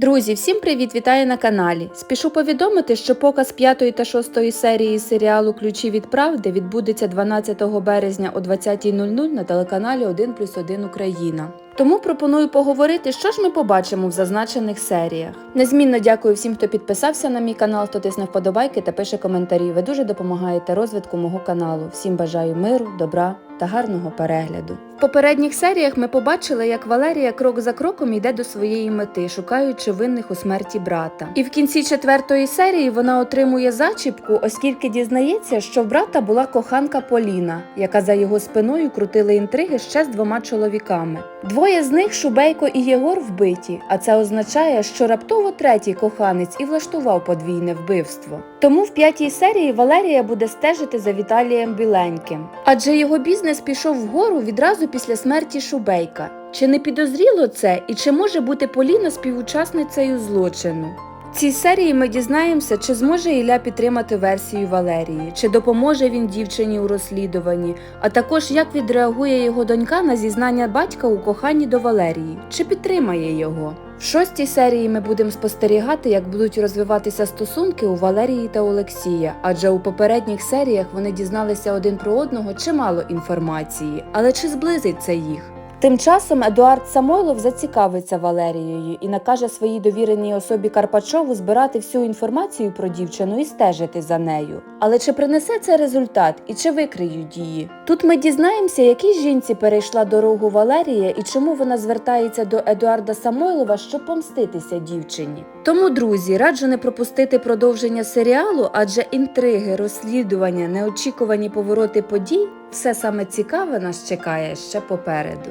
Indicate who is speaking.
Speaker 1: Друзі, всім привіт! Вітаю на каналі. Спішу повідомити, що показ п'ятої та шостої серії серіалу Ключі від правди відбудеться 12 березня о 20.00 на телеканалі 1 плюс 1 Україна. Тому пропоную поговорити, що ж ми побачимо в зазначених серіях. Незмінно дякую всім, хто підписався на мій канал, хто тисне вподобайки та пише коментарі. Ви дуже допомагаєте розвитку мого каналу. Всім бажаю миру, добра та гарного перегляду. В попередніх серіях ми побачили, як Валерія крок за кроком йде до своєї мети, шукаючи винних у смерті брата. І в кінці четвертої серії вона отримує зачіпку, оскільки дізнається, що в брата була коханка Поліна, яка за його спиною крутила інтриги ще з двома чоловіками. Двоє з них Шубейко і Єгор вбиті, а це означає, що раптово третій коханець і влаштував подвійне вбивство. Тому в п'ятій серії Валерія буде стежити за Віталієм Біленьким, адже його бізнес пішов вгору відразу після смерті Шубейка. Чи не підозріло це, і чи може бути Поліна співучасницею злочину? В цій серії ми дізнаємося, чи зможе Ілля підтримати версію Валерії, чи допоможе він дівчині у розслідуванні, а також як відреагує його донька на зізнання батька у коханні до Валерії, чи підтримає його. В шостій серії ми будемо спостерігати, як будуть розвиватися стосунки у Валерії та Олексія, адже у попередніх серіях вони дізналися один про одного чимало інформації, але чи зблизить це їх? Тим часом Едуард Самойлов зацікавиться Валерією і накаже своїй довіреній особі Карпачову збирати всю інформацію про дівчину і стежити за нею. Але чи принесе це результат і чи викриють її? Тут ми дізнаємося, якій жінці перейшла дорогу Валерія і чому вона звертається до Едуарда Самойлова, щоб помститися дівчині. Тому, друзі, раджу не пропустити продовження серіалу, адже інтриги, розслідування, неочікувані повороти подій все саме цікаве нас чекає ще попереду.